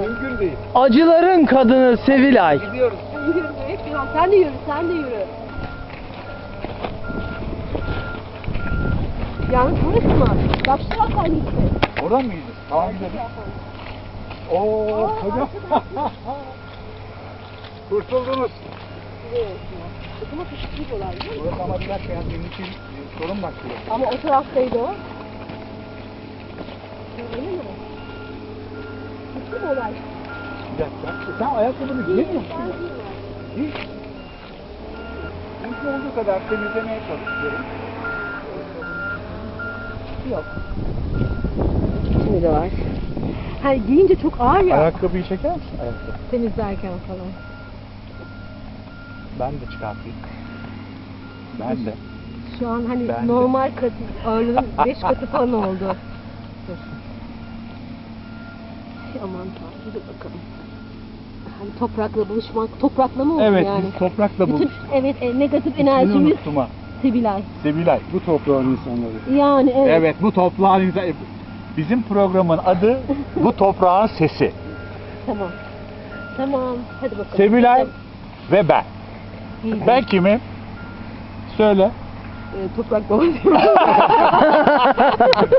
Mümkün değil. Acıların kadını Sevilay. Gidiyoruz. Yürü, hep yürü. Sen de yürü, sen de yürü. Yalnız burası mı? Bak şu taraftan gitti. Oradan mı gidiyoruz? Tamam gidelim. Oo hocam. Kurtuldunuz. Ama küçük gidiyorlar değil mi? Burası ama bir dakika ya benim için sorun başlıyor. Ama o taraftaydı o. Öyle mi? Bitti mi olay? Bir dakika. Sen ayakkabını giymiyor musun? Hiç. Mümkün olduğu kadar temizlemeye çalışıyorum. Yok. Şimdi de var. Hani giyince çok ağır ya. Ayakkabıyı çeker misin? Ayakkabı. Temizlerken falan. Ben de çıkartayım. Ben de. Şu an hani Ben de. normal katı, ağırlığın 5 katı falan oldu. Dur. Ay, Aman tanrım dur bakalım. Hani toprakla buluşmak, toprakla mı oldu Evet yani? biz toprakla Bütün, evet e, negatif İsmini enerjimiz unuttum ha. Sevilay. Bu toprağın insanları. Yani evet. Evet bu toprağın insanı. Bizim programın adı bu toprağın sesi. Tamam. Tamam. Hadi bakalım. Sevilay ve ben. İyi. Ben kimim? Söyle. E, toprak babası.